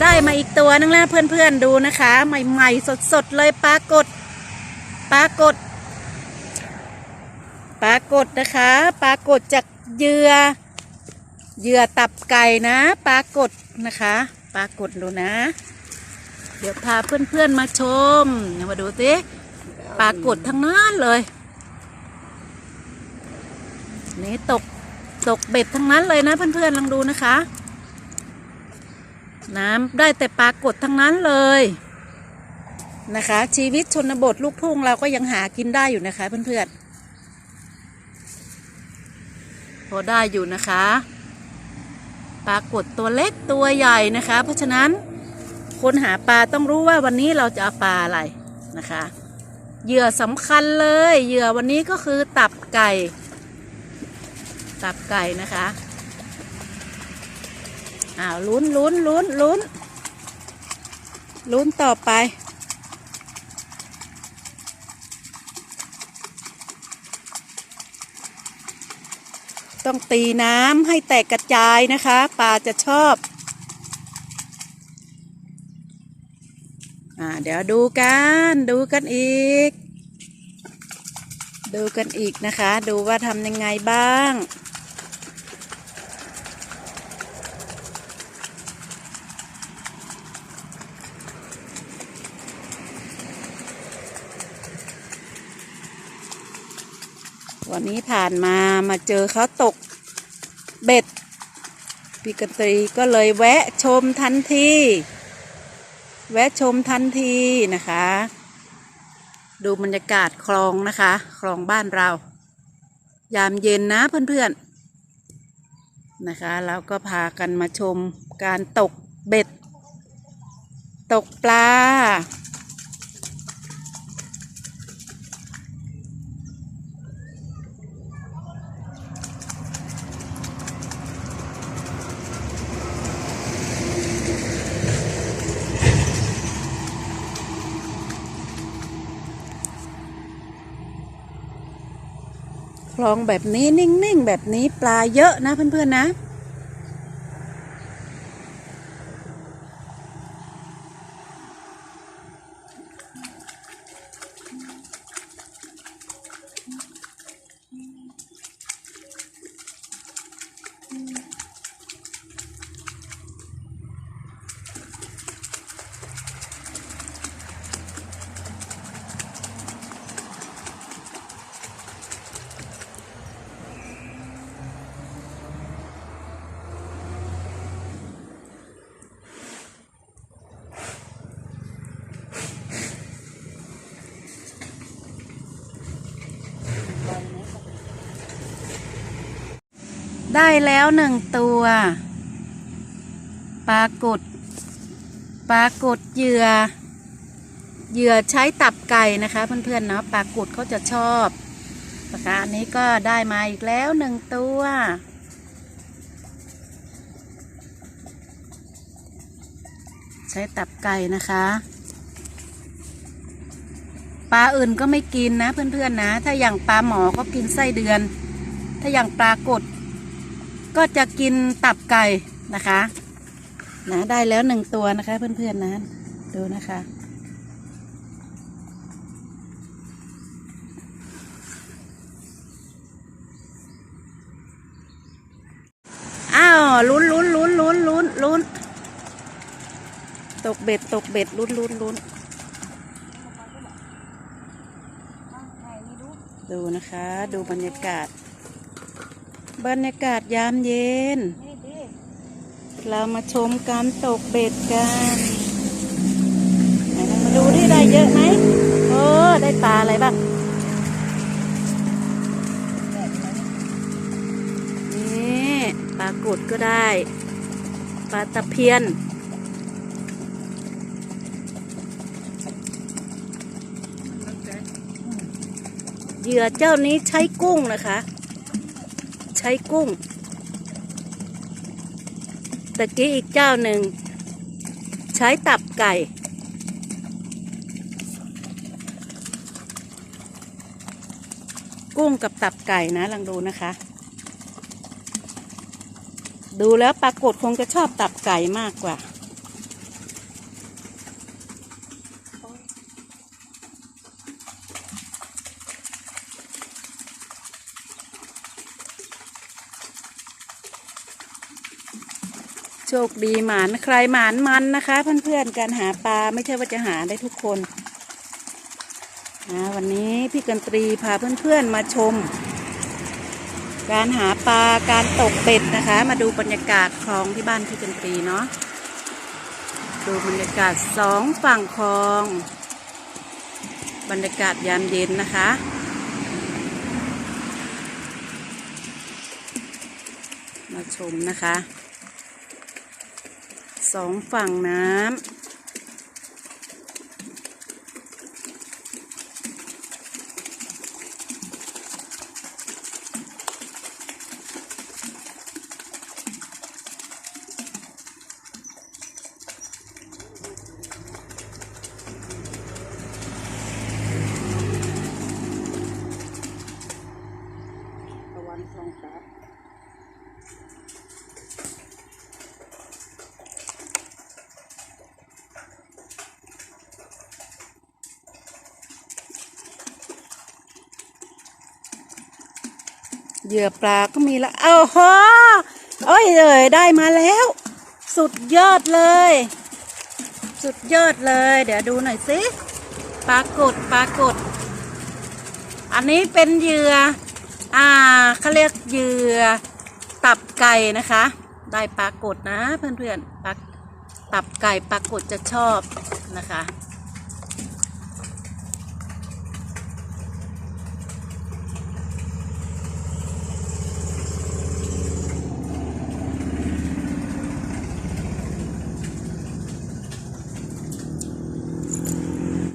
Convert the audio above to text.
ได้มาอีกตัวนึงแล้วเพื่อนๆดูนะคะ ใหม่ๆสดๆเลยปลากดปลากดปลากดนะคะปลากดจากเหยื่อเหยื่อตับไก่นะปลากดนะคะปลากดดูนะ เดี๋ยวพาเพื่อนๆมาชมมาดูสิปลากดทั้งนั้นเลย นี่ตกตกเบ็ดทั้งนั้นเลยนะเพื่อนๆลองดูนะคะ น้ำได้แต่ปลากดทั้งนั้นเลยนะคะ ชีวิตชนบทลูกทุ่งเราก็ยังหากินได้อยู่นะคะเพื่อนๆ พอได้อยู่นะคะปลากดตัวเล็กตัวใหญ่นะคะ เพราะฉะนั้นคนหาปลาต้องรู้ว่าวันนี้เราจะเอาปลาอะไรนะคะเหยื่อสำคัญเลยเหยื่อวันนี้ก็คือตับไก่ ตับไก่นะคะ อ้าวลุ้นลุ้นลุ้นลุ้นลุ้นต่อไป ต้องตีน้ำให้แตกกระจายนะคะปลาจะชอบอ่าเดี๋ยวดูกันดูกันอีก ดูกันอีกนะคะ ดูว่าทำยังไงบ้าง วันนี้ผ่านมามาเจอเขาตกเบ็ดพี่กตรีก็เลยแวะชมทันที แวะชมทันทีนะคะ ดูบรรยากาศคลองนะคะ คลองบ้านเรา ยามเย็นนะเพื่อนๆนะคะแล้วก็พากันมาชมการตกเบ็ด ตกปลา ลองแบบนี้นิ่งๆ แบบนี้ปลาเยอะนะเพื่อนๆนะ ได้แล้วหนึ่งตัว ปลากดปลากดเหยื่อ เหยื่อใช้ตับไก่นะคะ เพื่อนๆเนาะปลากดเขาจะชอบนะคะ อันนี้ก็ได้มาอีกแล้วหนึ่งตัว ใช้ตับไก่นะคะปลาอื่นก็ไม่กินนะเพื่อนๆนะ ถ้าอย่างปลาหมอก็กินไส้เดือน ถ้าอย่างปลากด ก็จะกินตับไก่นะคะนะได้แล้วหนึ่งตัวนะคะเพื่อนๆนะดูนะคะ อ้าวลุ้นลุ้นลุ้นลุ้นลุ้นลุ้นตกเบ็ดตกเบ็ดลุ้นลุ้นลุ้นดูนะคะ ดูบรรยากาศ บรรยากาศยามเย็น เรามาชมการตกเบ็ดกันมาดูที่ได้เยอะไหมโอ้ได้ปลาอะไรบ้างนี่ปลากดก็ได้ ปลาตะเพียนเหยื่อเจ้านี้ใช้กุ้งนะคะ ใช้กุ้งตะกี้อีกเจ้าหนึ่ง ใช้ตับไก่ กุ้งกับตับไก่นะลองดูนะคะ ดูแล้วปรากฏคงจะชอบตับไก่มากกว่า โชคดีหมานใครหมานมันนะคะ เพื่อนๆการหาปลาไม่ใช่ว่าจะหาได้ทุกคนนะวันนี้พี่กันตรีพาเพื่อนๆมาชม การหาปลาการตกเบ็ดนะคะ มาดูบรรยากาศคลองที่บ้านพี่กันตรีเนาะดูบรรยากาศสองฝั่งคลอง บรรยากาศยามเย็นนะคะมาชมนะคะ สองฝั่งน้ำระวังสองแป๊บ เหยื่อปลาก็มีละเอาโหโอ้ยเลยได้มาแล้ว สุดยอดเลย สุดยอดเลย เดี๋ยวดูหน่อยสิปลากดปลากด อันนี้เป็นเหยื่อ อ่าเขาเรียกเหยื่อตับไก่นะคะ ได้ปลากดนะเพื่อนๆปลาตับไก่ปลากดจะชอบนะคะ